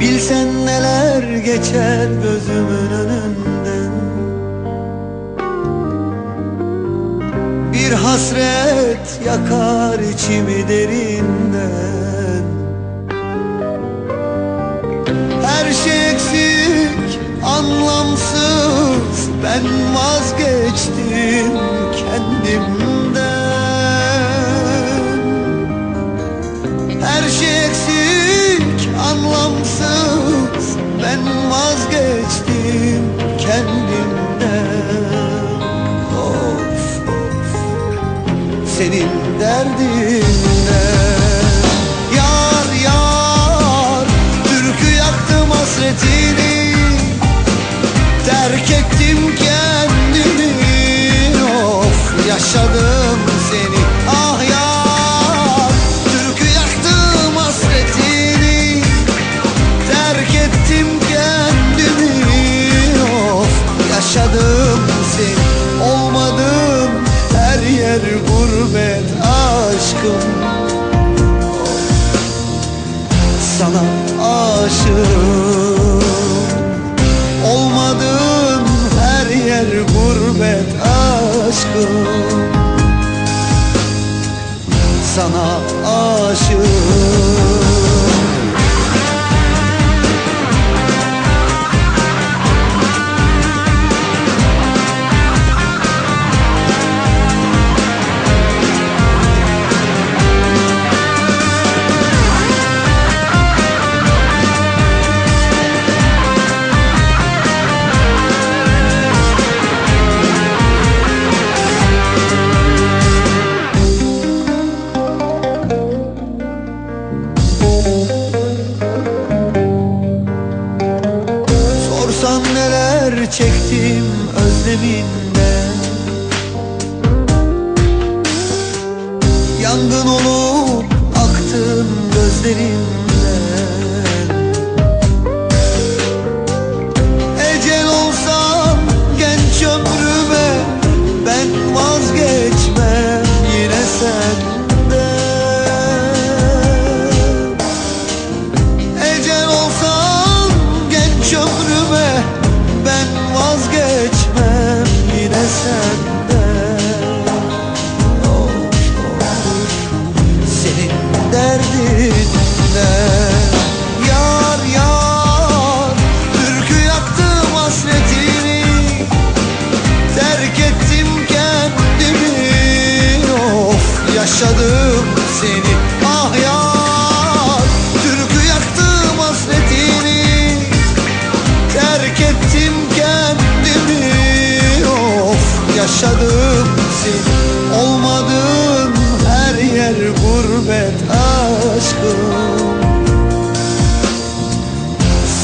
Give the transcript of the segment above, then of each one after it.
Bilsen neler geçer gözümün önünden. Bir hasret yakar içimi derinden. Her şey eksik, anlamsız Ben vazgeçtim kendimden. Her şey eksik, anlamsız. Ben vazgeçtim kendimden. Of of. Senin derdinden yer gurbet aşkım. Sana aşığım. Olmadın her yer gurbet aşkım. Sana aşığım neler çektim özleminden. Yangın olup aktın gözlerimden yaşadım seni. Olmadın her yer gurbet aşkım.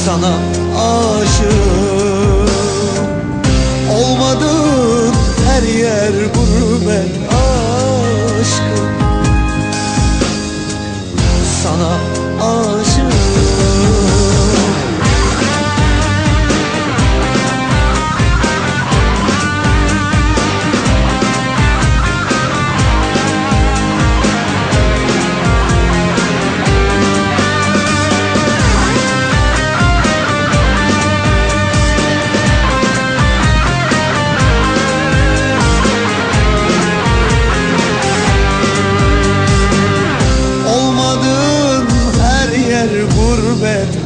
Sana aşığım. Olmadın her yer gurbet aşkım. Sana aşığım Olmadın her yer gurbet